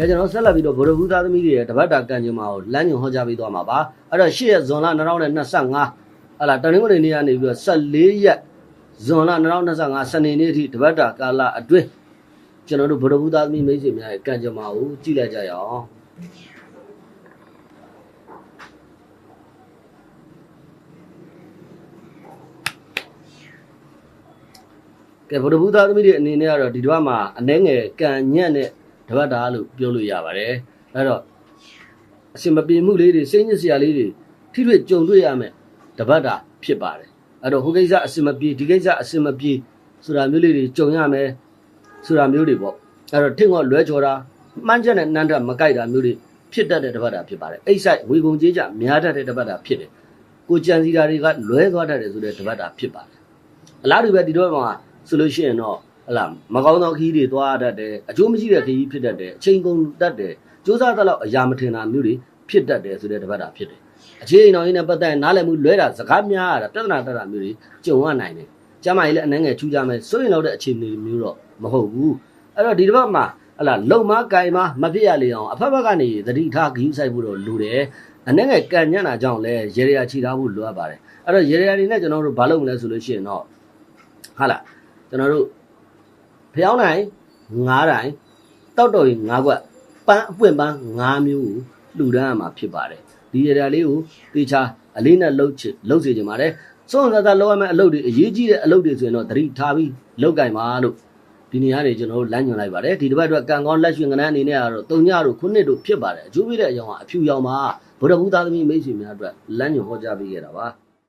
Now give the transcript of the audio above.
ကဲကျွန်တော်ဆက်လက်ပြီးတော့ဗုဒ္ဓဘုသားသမီးတွေရဲ့တပတ်တာကံကြမ္မာကိုလမ်းညွှန်ဟောကြားပေးသွားမှာပါအဲ့တော့8ရက်ဇွန်လ2025ဟလာတနင်္ဂနွေနေ့ကနေပြီးတော့14ရက်ဇွန်လ2025စနေနေ့အထိတပတ်တာကာလအတွင်းကျွန်တော်တို့ဗုဒ္ဓဘုသားသမီးမိတ်ဆွေများရဲ့ကံကြမ္မာကိုကြည့်လိုက်ကြရအောင်ကဲဗုဒ္ဓဘုသားသမီးတွေအနေနဲ့ကတော့ဒီတစ်ပတ်မှာအနှဲငယ်ကံညံ့တဲ့ တပတ်တာလို့ပြောလို့ရပါတယ်အဲ့တော့အစင်မပြေမှုလေးတွေစိတ်ညစ်စရာလေးတွေထိတွေ့ကြုံတွေ့ရမယ်တပတ်တာဖြစ်ပါတယ်အဲ့တော့ဟိုကိစ္စအစင်မပြေဒီကိစ္စအစင်မပြေဆိုတာမျိုးလေးတွေကြုံရမယ်ဆိုတာမျိုးတွေပေါ့အဲ့တော့ထင့်ကလွဲချော်တာမှန်းချက်နဲ့နန်းတက်မကြိုက်တာမျိုးတွေဖြစ်တတ်တဲ့တပတ်တာဖြစ်ပါတယ်အိတ်ဆိုင်ဝေကုံကြီးကြများတတ်တဲ့တပတ်တာဖြစ်တယ်ကိုကြံစီတာတွေကလွဲသွားတတ်တယ်ဆိုတဲ့တပတ်တာဖြစ်ပါတယ်အလားတူပဲဒီတော့မှာဆိုလို့ရှိရင်တော့ ဟလာမကောင်းသောခီးတွေသွားတတ်တယ်အကျိုးမရှိတဲ့ခီးဖြစ်တတ်တယ်အချိန်ကုန်တတ်တယ်စူးစမ်းတဲ့လောက်အရာမထင်တာမျိုးတွေဖြစ်တတ်တယ်ဆိုတဲ့တပတ်တာဖြစ်တယ်အခြေအိမ်တော်ကြီးနဲ့ပတ်သက်ရင်နားလည်မှုလွဲတာစကားများရတာပြဿနာတက်တာမျိုးတွေကြုံရနိုင်တယ်ကျမကြီးလည်းအနှဲငယ်ထူးကြမယ်စိုးရင်တော့တဲ့အခြေအနေမျိုးတော့မဟုတ်ဘူးအဲ့တော့ဒီတစ်ပတ်မှာဟလာလုံမကင်မမဖြစ်ရလေအောင်အဖက်ဖက်ကနေသတိထားဂီးဆိုင်ဖို့တော့လိုတယ်အနှဲငယ်ကန်ညံ့တာကြောင့်လဲရေရရာချီထားဖို့လိုအပ်ပါတယ်အဲ့တော့ရေရရာတွေနဲ့ကျွန်တော်တို့ဘာလုပ်မလဲဆိုလို့ရှိရင်တော့ဟာလားကျွန်တော်တို့ ဖျောင်းနိုင်9တိုင်းတောက်တော်ရင်9ခွက်ပန်းအပွင့်ပန်း9မျိုးကိုလှူဒန်းရမှာဖြစ်ပါတယ်ဒီရတာလေးကိုတေချာအလေးနဲ့လှုပ်ချလှုပ်စေချင်ပါတယ်စွန့်စားစားလောက်ရမယ့်အလုပ်တွေအရေးကြီးတဲ့အလုပ်တွေဆိုရင်တော့သတိထားပြီးလောက်ကင်ပါလို့ဒီနေရာနေကျွန်တော်တို့လမ်းညွှန်လိုက်ပါတယ်ဒီတစ်ပတ်အတွက်ကံကောင်းလက်ရွှင်ကနန်းအနေနဲ့ကတော့တုံညတို့ခုနှစ်တို့ဖြစ်ပါတယ်အကျိုးပေးတဲ့အကြောင်းကအဖြူရောင်မှာဗုဒ္ဓဘုရားသမီးမိတ်ဆွေများအတွက်လမ်းညွှန်ဟောကြားပေးခဲ့တာပါ